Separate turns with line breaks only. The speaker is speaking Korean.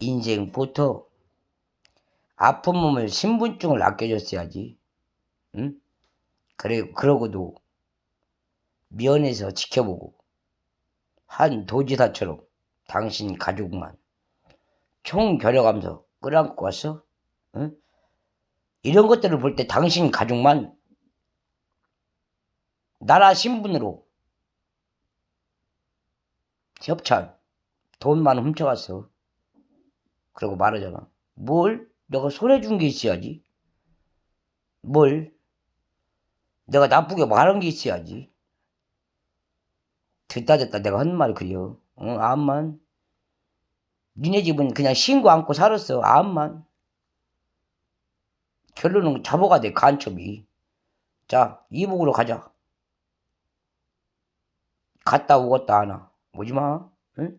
인생부터 아픈 몸을 신분증을 아껴줬어야지. 응? 그래, 그러고도 면에서 지켜보고 한 도지사처럼 당신 가족만 총 겨뤄가면서 끌어안고 왔어? 응? 이런 것들을 볼 때 당신 가족만 나라 신분으로 협찬 돈만 훔쳐갔어. 그러고 말하잖아. 뭘? 내가 손해 준 게 있어야지. 뭘? 내가 나쁘게 말한 게 있어야지. 듣다 듣다 내가 한 말이 그려. 응, 암만. 니네 집은 그냥 신고 안고 살았어. 암만. 결론은 잡아가 돼, 간첩이. 자, 이북으로 가자. 갔다 오겠다, 하나. 오지 마. 응?